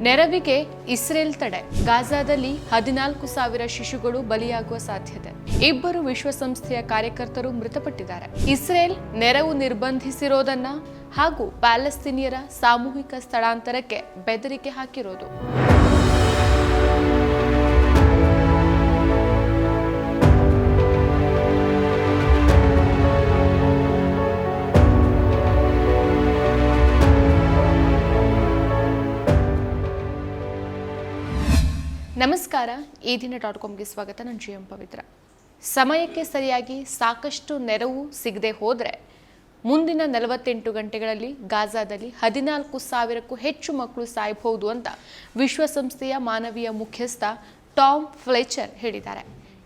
ನೆರವಿಗೆ ಇಸ್ರೇಲ್ ತಡೆ. ಗಾಜಾದಲ್ಲಿ ಹದಿನಾಲ್ಕು ಸಾವಿರ ಶಿಶುಗಳು ಬಲಿಯಾಗುವ ಸಾಧ್ಯತೆ. ಇಬ್ಬರು ವಿಶ್ವಸಂಸ್ಥೆಯ ಕಾರ್ಯಕರ್ತರು ಮೃತಪಟ್ಟಿದ್ದಾರೆ. ಇಸ್ರೇಲ್ ನೆರವು ನಿರ್ಬಂಧಿಸಿರೋದನ್ನ ಹಾಗೂ ಪ್ಯಾಲೆಸ್ತೀನಿಯರ ಸಾಮೂಹಿಕ ಸ್ಥಳಾಂತರಕ್ಕೆ ಬೆದರಿಕೆ ಹಾಕಿರೋದು. ನಮಸ್ಕಾರ. ಈ ದಿನ ಡಾಟ್ ಕಾಮ್ಗೆ ಸ್ವಾಗತ. ನಾನು ಜಿ ಎಂ ಪವಿತ್ರ. ಸಮಯಕ್ಕೆ ಸರಿಯಾಗಿ ಸಾಕಷ್ಟು ನೆರವು ಸಿಗದೆ ಹೋದರೆ ಮುಂದಿನ ನಲವತ್ತೆಂಟು ಗಂಟೆಗಳಲ್ಲಿ ಗಾಜಾದಲ್ಲಿ ಹದಿನಾಲ್ಕು ಸಾವಿರಕ್ಕೂ ಹೆಚ್ಚು ಮಕ್ಕಳು ಸಾಯಬಹುದು ಅಂತ ವಿಶ್ವಸಂಸ್ಥೆಯ ಮಾನವೀಯ ಮುಖ್ಯಸ್ಥ ಟಾಮ್ ಫ್ಲೆಚರ್ ಹೇಳಿದ್ದಾರೆ.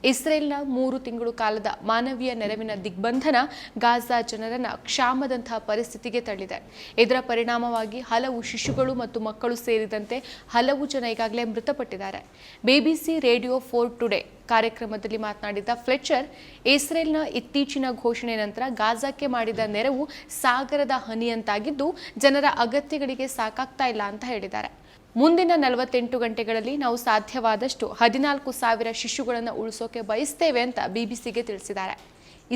ಇಸ್ರೇಲ್ನ ಮೂರು ತಿಂಗಳು ಕಾಲದ ಮಾನವೀಯ ನೆರವಿನ ದಿಗ್ಬಂಧನ ಗಾಜಾ ಜನರನ್ನ ಕ್ಷಾಮದಂತಹ ಪರಿಸ್ಥಿತಿಗೆ ತಳ್ಳಿದೆ. ಇದರ ಪರಿಣಾಮವಾಗಿ ಹಲವು ಶಿಶುಗಳು ಮತ್ತು ಮಕ್ಕಳು ಸೇರಿದಂತೆ ಹಲವು ಜನ ಈಗಾಗಲೇ ಮೃತಪಟ್ಟಿದ್ದಾರೆ. ಬಿಬಿಸಿ ರೇಡಿಯೋ ಫೋರ್ ಟುಡೇ ಕಾರ್ಯಕ್ರಮದಲ್ಲಿ ಮಾತನಾಡಿದ ಫ್ಲೆಚರ್, ಇಸ್ರೇಲ್ನ ಇತ್ತೀಚಿನ ಘೋಷಣೆ ನಂತರ ಗಾಜಾಕ್ಕೆ ಮಾಡಿದ ನೆರವು ಸಾಗರದ ಹನಿಯಂತಾಗಿದ್ದು ಜನರ ಅಗತ್ಯಗಳಿಗೆ ಸಾಕಾಗ್ತಾ ಇಲ್ಲ ಅಂತ ಹೇಳಿದ್ದಾರೆ. ಮುಂದಿನ ನಲವತ್ತೆಂಟು ಗಂಟೆಗಳಲ್ಲಿ ನಾವು ಸಾಧ್ಯವಾದಷ್ಟು ಹದಿನಾಲ್ಕು ಸಾವಿರ ಶಿಶುಗಳನ್ನು ಉಳಿಸೋಕೆ ಬಯಸ್ತೇವೆ ಅಂತ ಬಿಬಿಸಿಗೆ ತಿಳಿಸಿದ್ದಾರೆ.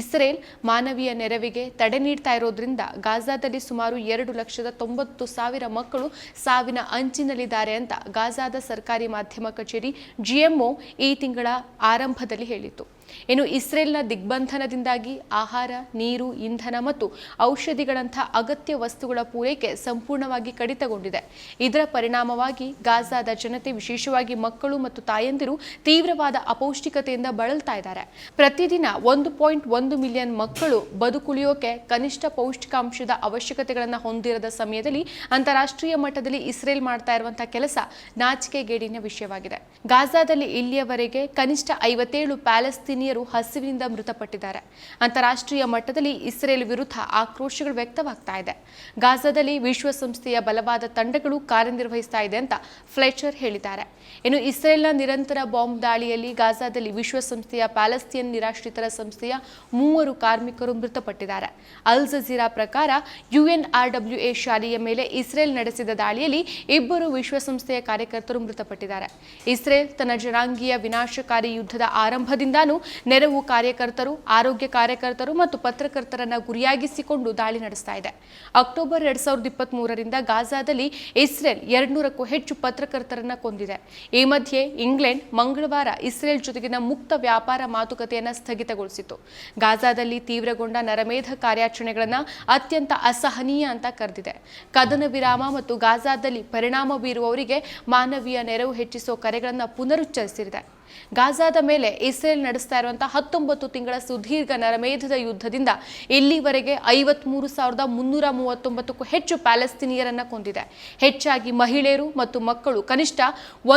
ಇಸ್ರೇಲ್ ಮಾನವೀಯ ನೆರವಿಗೆ ತಡೆ ನೀಡ್ತಾ ಇರೋದ್ರಿಂದ ಗಾಜಾದಲ್ಲಿ ಸುಮಾರು ಎರಡು ಲಕ್ಷದ ತೊಂಬತ್ತು ಸಾವಿರ ಮಕ್ಕಳು ಸಾವಿನ ಅಂಚಿನಲ್ಲಿದ್ದಾರೆ ಅಂತ ಗಾಜಾದ ಸರ್ಕಾರಿ ಮಾಧ್ಯಮ ಕಚೇರಿ ಜಿಎಂಒ ಈ ತಿಂಗಳ ಆರಂಭದಲ್ಲಿ ಹೇಳಿತ್ತು. ಇನ್ನು ಇಸ್ರೇಲ್ನ ದಿಗ್ಬಂಧನದಿಂದಾಗಿ ಆಹಾರ, ನೀರು, ಇಂಧನ ಮತ್ತು ಔಷಧಿಗಳಂಥ ಅಗತ್ಯ ವಸ್ತುಗಳ ಪೂರೈಕೆ ಸಂಪೂರ್ಣವಾಗಿ ಕಡಿತಗೊಂಡಿದೆ. ಇದರ ಪರಿಣಾಮವಾಗಿ ಗಾಜಾದ ಜನತೆ, ವಿಶೇಷವಾಗಿ ಮಕ್ಕಳು ಮತ್ತು ತಾಯಂದಿರು, ತೀವ್ರವಾದ ಅಪೌಷ್ಟಿಕತೆಯಿಂದ ಬಳಲ್ತಾ ಇದ್ದಾರೆ. ಪ್ರತಿದಿನ ಒಂದು ಪಾಯಿಂಟ್ ಒಂದು ಮಿಲಿಯನ್ ಮಕ್ಕಳು ಬದುಕುಳಿಯೋಕೆ ಕನಿಷ್ಠ ಪೌಷ್ಟಿಕಾಂಶದ ಅವಶ್ಯಕತೆಗಳನ್ನು ಹೊಂದಿರದ ಸಮಯದಲ್ಲಿ ಅಂತಾರಾಷ್ಟ್ರೀಯ ಮಟ್ಟದಲ್ಲಿ ಇಸ್ರೇಲ್ ಮಾಡ್ತಾ ಇರುವಂತಹ ಕೆಲಸ ನಾಚಿಕೆಗೇಡಿನ ವಿಷಯವಾಗಿದೆ. ಗಾಜಾದಲ್ಲಿ ಇಲ್ಲಿಯವರೆಗೆ ಕನಿಷ್ಠ ಐವತ್ತೇಳು ಪ್ಯಾಲೆಸ್ತೀನಿಯರು ಹಸಿವಿನಿಂದ ಮೃತಪಟ್ಟಿದ್ದಾರೆ. ಅಂತಾರಾಷ್ಟ್ರೀಯ ಮಟ್ಟದಲ್ಲಿ ಇಸ್ರೇಲ್ ವಿರುದ್ಧ ಆಕ್ರೋಶಗಳು ವ್ಯಕ್ತವಾಗ್ತಾ ಇದೆ. ಗಾಜಾದಲ್ಲಿ ವಿಶ್ವಸಂಸ್ಥೆಯ ಬಲವಾದ ತಂಡಗಳು ಕಾರ್ಯನಿರ್ವಹಿಸ್ತಾ ಇದೆ ಅಂತ ಫ್ಲೆಚರ್ ಹೇಳಿದ್ದಾರೆ. ಇನ್ನು ಇಸ್ರೇಲ್ನ ನಿರಂತರ ಬಾಂಬ್ ದಾಳಿಯಲ್ಲಿ ಗಾಜಾದಲ್ಲಿ ವಿಶ್ವಸಂಸ್ಥೆಯ ಪ್ಯಾಲೆಸ್ತೀನ್ ನಿರಾಶ್ರಿತರ ಸಂಸ್ಥೆಯ ಮೂವರು ಕಾರ್ಮಿಕರು ಮೃತಪಟ್ಟಿದ್ದಾರೆ. ಅಲ್ ಜಜೀರಾ ಪ್ರಕಾರ ಯುಎನ್ಆರ್ಡಬ್ಲ್ಯೂಎ ಶಾಲೆಯ ಮೇಲೆ ಇಸ್ರೇಲ್ ನಡೆಸಿದ ದಾಳಿಯಲ್ಲಿ ಇಬ್ಬರು ವಿಶ್ವಸಂಸ್ಥೆಯ ಕಾರ್ಯಕರ್ತರು ಮೃತಪಟ್ಟಿದ್ದಾರೆ. ಇಸ್ರೇಲ್ ತನ್ನ ಜನಾಂಗೀಯ ವಿನಾಶಕಾರಿ ಯುದ್ಧದ ಆರಂಭದಿಂದಾನೂ ನೆರವು ಕಾರ್ಯಕರ್ತರು, ಆರೋಗ್ಯ ಕಾರ್ಯಕರ್ತರು ಮತ್ತು ಪತ್ರಕರ್ತರನ್ನ ಗುರಿಯಾಗಿಸಿಕೊಂಡು ದಾಳಿ ನಡೆಸ್ತಾ ಇದೆ. ಅಕ್ಟೋಬರ್ ಎರಡ್ ಸಾವಿರದ ಇಪ್ಪತ್ತ್ ಮೂರರಿಂದ ಗಾಜಾದಲ್ಲಿ ಇಸ್ರೇಲ್ ಎರಡ್ನೂರಕ್ಕೂ ಹೆಚ್ಚು ಪತ್ರಕರ್ತರನ್ನ ಕೊಂದಿದೆ. ಈ ಮಧ್ಯೆ ಇಂಗ್ಲೆಂಡ್ ಮಂಗಳವಾರ ಇಸ್ರೇಲ್ ಜೊತೆಗಿನ ಮುಕ್ತ ವ್ಯಾಪಾರ ಮಾತುಕತೆಯನ್ನ ಸ್ಥಗಿತಗೊಳಿಸಿತು ಗಾಜಾದಲ್ಲಿ ತೀವ್ರಗೊಂಡ ನರಮೇಧ ಕಾರ್ಯಾಚರಣೆಗಳನ್ನ ಅತ್ಯಂತ ಅಸಹನೀಯ ಅಂತ ಕರೆದಿದೆ. ಕದನ ವಿರಾಮ ಮತ್ತು ಗಾಜಾದಲ್ಲಿ ಪರಿಣಾಮ ಬೀರುವವರಿಗೆ ಮಾನವೀಯ ನೆರವು ಹೆಚ್ಚಿಸೋ ಕರೆಗಳನ್ನು ಪುನರುಚ್ಚರಿಸಿದೆ. ಗಾಜಾದ ಮೇಲೆ ಇಸ್ರೇಲ್ ನಡೆಸ್ತಾ ಇರುವಂತಹ ಹತ್ತೊಂಬತ್ತು ತಿಂಗಳ ಸುದೀರ್ಘ ನರಮೇಧದ ಯುದ್ಧದಿಂದ ಇಲ್ಲಿವರೆಗೆ ಐವತ್ಮೂರು ಸಾವಿರದ ಮುನ್ನೂರ ಮೂವತ್ತೊಂಬತ್ತಕ್ಕೂ ಹೆಚ್ಚು ಪ್ಯಾಲೆಸ್ತೀನಿಯರನ್ನ ಕೊಂದಿದೆ. ಹೆಚ್ಚಾಗಿ ಮಹಿಳೆಯರು ಮತ್ತು ಮಕ್ಕಳು ಕನಿಷ್ಠ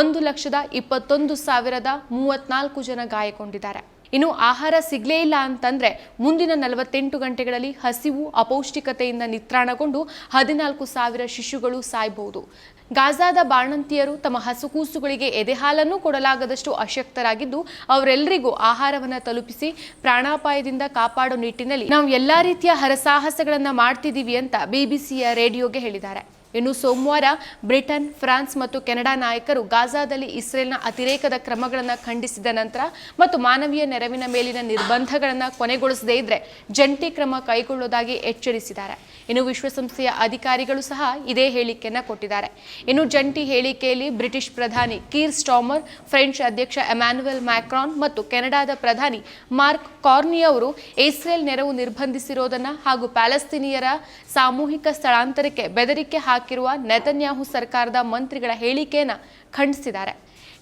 ಒಂದು ಲಕ್ಷದ ಇಪ್ಪತ್ತೊಂದು ಸಾವಿರದ ಮೂವತ್ನಾಲ್ಕು ಜನ ಗಾಯಗೊಂಡಿದ್ದಾರೆ. ಇನ್ನು ಆಹಾರ ಸಿಗಲೇ ಇಲ್ಲ ಅಂತಂದರೆ ಮುಂದಿನ ನಲವತ್ತೆಂಟು ಗಂಟೆಗಳಲ್ಲಿ ಹಸಿವು, ಅಪೌಷ್ಟಿಕತೆಯಿಂದ ನಿತ್ರಾಣಗೊಂಡು ಹದಿನಾಲ್ಕು ಸಾವಿರ ಶಿಶುಗಳು ಸಾಯಬಹುದು ಗಾಜಾದ ಬಾಣಂತಿಯರು ತಮ್ಮ ಹಸುಕೂಸುಗಳಿಗೆ ಎದೆಹಾಲನ್ನು ಕೊಡಲಾಗದಷ್ಟು ಅಶಕ್ತರಾಗಿದ್ದು ಅವರೆಲ್ಲರಿಗೂ ಆಹಾರವನ್ನು ತಲುಪಿಸಿ ಪ್ರಾಣಾಪಾಯದಿಂದ ಕಾಪಾಡೋ ನಿಟ್ಟಿನಲ್ಲಿ ನಾವು ಎಲ್ಲ ರೀತಿಯ ಹರಸಾಹಸಗಳನ್ನು ಮಾಡ್ತಿದ್ದೀವಿ ಅಂತ ಬಿಬಿಸಿಯ ರೇಡಿಯೋಗೆ ಹೇಳಿದ್ದಾರೆ. ಇನ್ನು ಸೋಮವಾರ ಬ್ರಿಟನ್, ಫ್ರಾನ್ಸ್ ಮತ್ತು ಕೆನಡಾ ನಾಯಕರು ಗಾಜಾದಲ್ಲಿ ಇಸ್ರೇಲ್ನ ಅತಿರೇಕದ ಕ್ರಮಗಳನ್ನು ಖಂಡಿಸಿದ ನಂತರ ಮತ್ತು ಮಾನವೀಯ ನೆರವಿನ ಮೇಲಿನ ನಿರ್ಬಂಧಗಳನ್ನು ಕೊನೆಗೊಳಿಸದೇ ಇದ್ರೆ ಜಂಟಿ ಕ್ರಮ ಕೈಗೊಳ್ಳುವುದಾಗಿ ಎಚ್ಚರಿಸಿದ್ದಾರೆ. ಇನ್ನು ವಿಶ್ವಸಂಸ್ಥೆಯ ಅಧಿಕಾರಿಗಳು ಸಹ ಇದೇ ಹೇಳಿಕೆಯನ್ನ ಕೊಟ್ಟಿದ್ದಾರೆ. ಇನ್ನು ಜಂಟಿ ಹೇಳಿಕೆಯಲ್ಲಿ ಬ್ರಿಟಿಷ್ ಪ್ರಧಾನಿ ಕೀರ್ ಸ್ಟಾಮರ್, ಫ್ರೆಂಚ್ ಅಧ್ಯಕ್ಷ ಎಮ್ಯಾನ್ಯುಯಲ್ ಮ್ಯಾಕ್ರಾನ್ ಮತ್ತು ಕೆನಡಾದ ಪ್ರಧಾನಿ ಮಾರ್ಕ್ ಕಾರ್ನಿ ಅವರು ಇಸ್ರೇಲ್ ನೆರವು ನಿರ್ಬಂಧಿಸಿರೋದನ್ನ ಹಾಗೂ ಪ್ಯಾಲೆಸ್ತೀನಿಯರ ಸಾಮೂಹಿಕ ಸ್ಥಳಾಂತರಕ್ಕೆ ಬೆದರಿಕೆ ಹಾಕಿರುವ ನೆತನ್ಯಾಹು ಸರ್ಕಾರದ ಮಂತ್ರಿಗಳ ಹೇಳಿಕೆಯನ್ನು ಖಂಡಿಸಿದ್ದಾರೆ.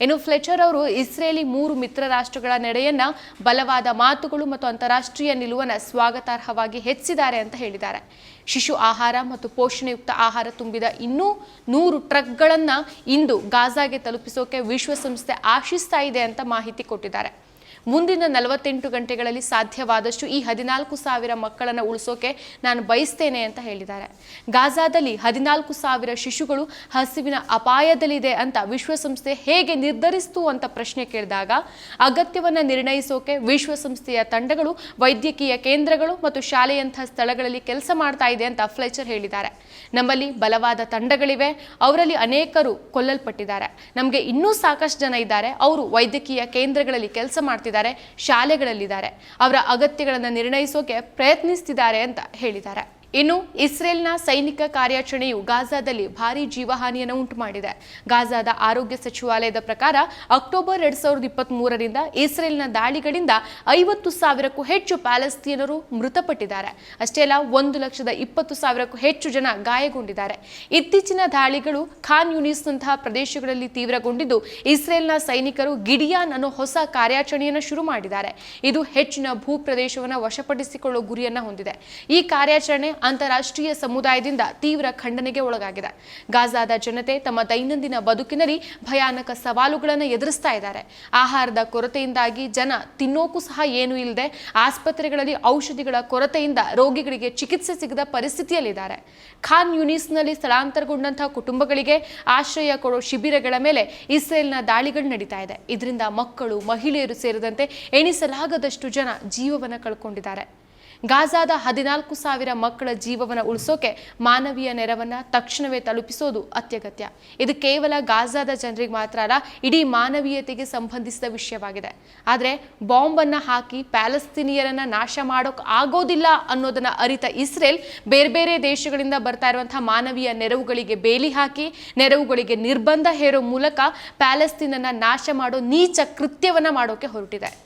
ಇನ್ನು ಫ್ಲೆಚರ್ ಅವರು ಇಸ್ರೇಲಿ ಮೂರು ಮಿತ್ರ ರಾಷ್ಟ್ರಗಳ ನಡೆಯನ್ನ ಬಲವಾದ ಮಾತುಗಳು ಮತ್ತು ಅಂತಾರಾಷ್ಟ್ರೀಯ ನಿಲುವನ್ನು ಸ್ವಾಗತಾರ್ಹವಾಗಿ ಹೆಚ್ಚಿದ್ದಾರೆ ಅಂತ ಹೇಳಿದ್ದಾರೆ. ಶಿಶು ಆಹಾರ ಮತ್ತು ಪೋಷಣೆಯುಕ್ತ ಆಹಾರ ತುಂಬಿದ ಇನ್ನೂ ನೂರು ಟ್ರಕ್ಗಳನ್ನು ಇಂದು ಗಾಜಾಗೆ ತಲುಪಿಸೋಕೆ ವಿಶ್ವಸಂಸ್ಥೆ ಆಶಿಸ್ತಾ ಇದೆ ಅಂತ ಮಾಹಿತಿ ಕೊಟ್ಟಿದ್ದಾರೆ. ಮುಂದಿನ ನಲವತ್ತೆಂಟು ಗಂಟೆಗಳಲ್ಲಿ ಸಾಧ್ಯವಾದಷ್ಟು ಈ ಹದಿನಾಲ್ಕು ಸಾವಿರ ಮಕ್ಕಳನ್ನು ಉಳಿಸೋಕೆ ನಾನು ಬಯಸ್ತೇನೆ ಅಂತ ಹೇಳಿದ್ದಾರೆ. ಗಾಜಾದಲ್ಲಿ ಹದಿನಾಲ್ಕು ಸಾವಿರ ಶಿಶುಗಳು ಹಸಿವಿನ ಅಪಾಯದಲ್ಲಿದೆ ಅಂತ ವಿಶ್ವಸಂಸ್ಥೆ ಹೇಗೆ ನಿರ್ಧರಿಸಿತು ಅಂತ ಪ್ರಶ್ನೆ ಕೇಳಿದಾಗ, ಅಗತ್ಯವನ್ನು ನಿರ್ಣಯಿಸೋಕೆ ವಿಶ್ವಸಂಸ್ಥೆಯ ತಂಡಗಳು, ವೈದ್ಯಕೀಯ ಕೇಂದ್ರಗಳು ಮತ್ತು ಶಾಲೆಯಂತಹ ಸ್ಥಳಗಳಲ್ಲಿ ಕೆಲಸ ಮಾಡ್ತಾ ಇದೆ ಅಂತ ಫ್ಲೆಚರ್ ಹೇಳಿದ್ದಾರೆ. ನಮ್ಮಲ್ಲಿ ಬಲವಾದ ತಂಡಗಳಿವೆ, ಅವರಲ್ಲಿ ಅನೇಕರು ಕೊಲ್ಲಲ್ಪಟ್ಟಿದ್ದಾರೆ. ನಮಗೆ ಇನ್ನೂ ಸಾಕಷ್ಟು ಜನ ಇದ್ದಾರೆ, ಅವರು ವೈದ್ಯಕೀಯ ಕೇಂದ್ರಗಳಲ್ಲಿ ಕೆಲಸ ಮಾಡ್ತಿದ್ದಾರೆ. ಶಾಲೆಗಳಲ್ಲಿದ್ದಾರೆ. ಅವರ ಅಗತ್ಯಗಳನ್ನು ನಿರ್ಣಯಿಸೋಕೆ ಪ್ರಯತ್ನಿಸ್ತಿದ್ದಾರೆ ಅಂತ ಹೇಳಿದ್ದಾರೆ. ಇನ್ನು ಇಸ್ರೇಲ್ನ ಸೈನಿಕ ಕಾರ್ಯಾಚರಣೆಯು ಗಾಜಾದಲ್ಲಿ ಭಾರಿ ಜೀವಹಾನಿಯನ್ನು ಉಂಟು ಮಾಡಿದೆ ಗಾಜಾದ ಆರೋಗ್ಯ ಸಚಿವಾಲಯದ ಪ್ರಕಾರ ಅಕ್ಟೋಬರ್ ಎರಡ್ ಸಾವಿರದ ಇಪ್ಪತ್ತ್ ಮೂರರಿಂದ ಇಸ್ರೇಲ್ನ ದಾಳಿಗಳಿಂದ ಐವತ್ತು ಸಾವಿರಕ್ಕೂ ಹೆಚ್ಚು ಪ್ಯಾಲೆಸ್ತೀನರು ಮೃತಪಟ್ಟಿದ್ದಾರೆ. ಅಷ್ಟೇ ಅಲ್ಲ, ಒಂದು ಲಕ್ಷದ ಇಪ್ಪತ್ತು ಸಾವಿರಕ್ಕೂ ಹೆಚ್ಚು ಜನ ಗಾಯಗೊಂಡಿದ್ದಾರೆ. ಇತ್ತೀಚಿನ ದಾಳಿಗಳು ಖಾನ್ ಯೂನಿಸ್ನಂತಹ ಪ್ರದೇಶಗಳಲ್ಲಿ ತೀವ್ರಗೊಂಡಿದ್ದು, ಇಸ್ರೇಲ್ನ ಸೈನಿಕರು ಗಿಡಿಯಾನ್ ಅನ್ನೋ ಹೊಸ ಕಾರ್ಯಾಚರಣೆಯನ್ನು ಶುರು ಮಾಡಿದ್ದಾರೆ. ಇದು ಹೆಚ್ಚಿನ ಭೂಪ್ರದೇಶವನ್ನು ವಶಪಡಿಸಿಕೊಳ್ಳುವ ಗುರಿಯನ್ನು ಹೊಂದಿದೆ. ಈ ಕಾರ್ಯಾಚರಣೆ ಅಂತಾರಾಷ್ಟ್ರೀಯ ಸಮುದಾಯದಿಂದ ತೀವ್ರ ಖಂಡನೆಗೆ ಒಳಗಾಗಿದೆ. ಗಾಜಾದ ಜನತೆ ತಮ್ಮ ದೈನಂದಿನ ಬದುಕಿನಲ್ಲಿ ಭಯಾನಕ ಸವಾಲುಗಳನ್ನು ಎದುರಿಸ್ತಾ ಇದ್ದಾರೆ. ಆಹಾರದ ಕೊರತೆಯಿಂದಾಗಿ ಜನ ತಿನ್ನೋಕು ಸಹ ಏನೂ ಇಲ್ಲದೆ ಆಸ್ಪತ್ರೆಗಳಲ್ಲಿ ಔಷಧಿಗಳ ಕೊರತೆಯಿಂದ ರೋಗಿಗಳಿಗೆ ಚಿಕಿತ್ಸೆ ಸಿಗದ ಪರಿಸ್ಥಿತಿಯಲ್ಲಿದ್ದಾರೆ. ಖಾನ್ ಯುನಿಸ್ನಲ್ಲಿ ಸ್ಥಳಾಂತರಗೊಂಡಂತಹ ಕುಟುಂಬಗಳಿಗೆ ಆಶ್ರಯ ಕೊಡೋ ಶಿಬಿರಗಳ ಮೇಲೆ ಇಸ್ರೇಲ್ನ ದಾಳಿಗಳು ನಡೀತಾ ಇದೆ. ಇದರಿಂದ ಮಕ್ಕಳು, ಮಹಿಳೆಯರು ಸೇರಿದಂತೆ ಎಣಿಸಲಾಗದಷ್ಟು ಜನ ಜೀವವನ್ನು ಕಳ್ಕೊಂಡಿದ್ದಾರೆ. ಗಾಜಾದ ಹದಿನಾಲ್ಕು ಸಾವಿರ ಮಕ್ಕಳ ಜೀವವನ್ನು ಉಳಿಸೋಕೆ ಮಾನವೀಯ ನೆರವನ್ನ ತಕ್ಷಣವೇ ತಲುಪಿಸೋದು ಅತ್ಯಗತ್ಯ. ಇದು ಕೇವಲ ಗಾಜಾದ ಜನರಿಗೆ ಮಾತ್ರ ಅಲ್ಲ, ಇಡೀ ಮಾನವೀಯತೆಗೆ ಸಂಬಂಧಿಸಿದ ವಿಷಯವಾಗಿದೆ. ಆದರೆ ಬಾಂಬನ್ನು ಹಾಕಿ ಪ್ಯಾಲೆಸ್ತೀನಿಯರನ್ನ ನಾಶ ಮಾಡೋಕೆ ಆಗೋದಿಲ್ಲ ಅನ್ನೋದನ್ನ ಅರಿತ ಇಸ್ರೇಲ್ ಬೇರೆ ಬೇರೆ ದೇಶಗಳಿಂದ ಬರ್ತಾ ಇರುವಂತಹ ಮಾನವೀಯ ನೆರವುಗಳಿಗೆ ಬೇಲಿ ಹಾಕಿ, ನೆರವುಗಳಿಗೆ ನಿರ್ಬಂಧ ಹೇರೋ ಮೂಲಕ ಪ್ಯಾಲೆಸ್ತೀನನ್ನ ನಾಶ ಮಾಡೋ ನೀಚ ಕೃತ್ಯವನ್ನ ಮಾಡೋಕೆ ಹೊರಟಿದೆ.